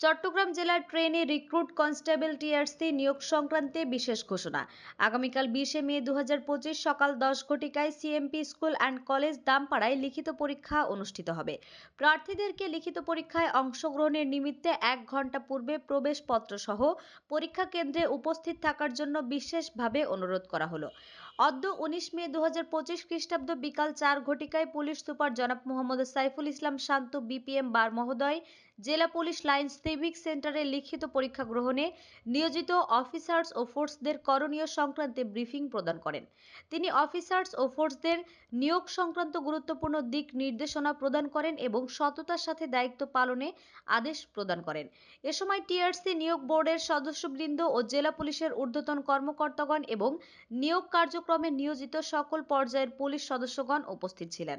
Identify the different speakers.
Speaker 1: চট্টগ্রাম জেলার ট্রেনে recruit constable TRC নিয়োগ সংক্রান্তে বিশেষ ঘোষণা। আগামীকাল বিশে মে দু সকাল দশ ঘটিকায় সিএমপি স্কুল অ্যান্ড কলেজ দামপাড়ায় লিখিত পরীক্ষা অনুষ্ঠিত হবে। প্রার্থীদেরকে লিখিত পরীক্ষায় অংশগ্রহণের নিমিত্তে এক ঘণ্টা পূর্বে প্রবেশপত্র সহ পরীক্ষা কেন্দ্রে উপস্থিত থাকার জন্য বিশেষভাবে অনুরোধ করা হলো। অদ্য উনিশ মে দু হাজার পঁচিশ খ্রিস্টাব্দ বিকাল চার ঘটিকায় পুলিশ সুপার জনাব মোহাম্মদ সাইফুল ইসলাম শান্ত বিপিএম বার মহোদয় জেলা পুলিশ লাইন সিভিক সেন্টারে লিখিত পরীক্ষা গ্রহণে নিয়োজিত অফিসার্স ও ফোর্সদের করণীয় সংক্রান্তে ব্রিফিং প্রদান করেন। তিনি অফিসার্স ও ফোর্সদের নিয়োগ সংক্রান্ত গুরুত্বপূর্ণ দিক নির্দেশনা প্রদান করেন এবং সততার সাথে দায়িত্ব পালনে আদেশ প্রদান করেন। এ সময় টিআরসি নিয়োগ বোর্ডের সদস্যবৃন্দ ও জেলা পুলিশের ঊর্ধ্বতন কর্মকর্তাগণ এবং নিয়োগ কার্যক্রমে নিয়োজিত সকল পর্যায়ের পুলিশ সদস্যগণ উপস্থিত ছিলেন।